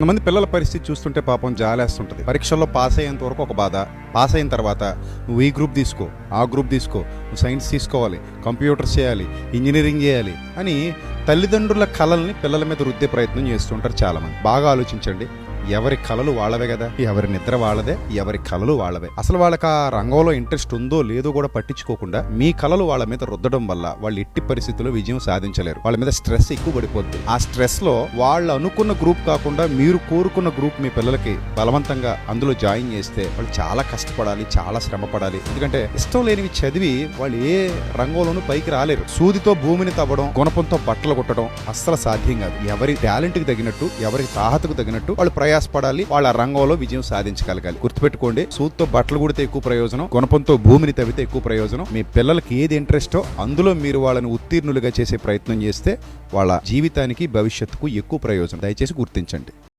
కొంతమంది పిల్లల పరిస్థితి చూస్తుంటే పాపం జాలేస్తుంటది. పరీక్షల్లో పాస్ అయ్యేంత వరకు ఒక బాధ. పాస్ అయిన తర్వాత నువ్వు ఈ గ్రూప్ తీసుకో ఆ గ్రూప్ తీసుకో నువ్వు సైన్స్ తీసుకోవాలి కంప్యూటర్స్ చేయాలి ఇంజనీరింగ్ చేయాలి అని తల్లిదండ్రుల కళల్ని పిల్లల మీద రుద్దే ప్రయత్నం చేస్తుంటారు చాలామంది. బాగా ఆలోచించండి. ఎవరి కళలు వాళ్ళవే కదా? ఎవరి నిద్ర వాళ్ళదే ఎవరి కళలు వాళ్ళవే. అసలు వాళ్ళకి ఆ రంగంలో ఇంట్రెస్ట్ ఉందో లేదో కూడా పట్టించుకోకుండా మీ కళలు వాళ్ళ మీద రుద్దడం వల్ల వాళ్ళు ఎట్టి పరిస్థితుల్లో విజయం సాధించలేరు. వాళ్ళ మీద స్ట్రెస్ ఎక్కువ పడిపోద్ది. ఆ స్ట్రెస్లో వాళ్ళు అనుకున్న గ్రూప్ కాకుండా మీరు కోరుకున్న గ్రూప్ మీ పిల్లలకి బలవంతంగా అందులో జాయిన్ చేస్తే వాళ్ళు చాలా కష్టపడాలి చాలా శ్రమ పడాలి ఎందుకంటే ఇష్టం లేనివి చదివి వాళ్ళు ఏ రంగంలోనూ పైకి రాలేరు. సూదితో భూమిని తవ్వడం గుణపంతో బట్టలు కొట్టడం అస్సలు సాధ్యం కాదు. ఎవరి టాలెంట్కి తగినట్టు ఎవరి తాహతకు తగినట్టు వాళ్ళు ప్రయాసపడాలి. వాళ్ళ రంగంలో విజయం సాధించగలగాలి. గుర్తుపెట్టుకోండి సూత్తో బట్టలు కుడితే ఎక్కువ ప్రయోజనం గుణపంతో భూమిని తవ్వితే ఎక్కువ ప్రయోజనం. మీ పిల్లలకి ఏది ఇంట్రెస్టో అందులో మీరు వాళ్ళని ఉత్తీర్ణులుగా చేసే ప్రయత్నం చేస్తే వాళ్ళ జీవితానికి భవిష్యత్తుకు ఎక్కువ ప్రయోజనం. దయచేసి గుర్తించండి.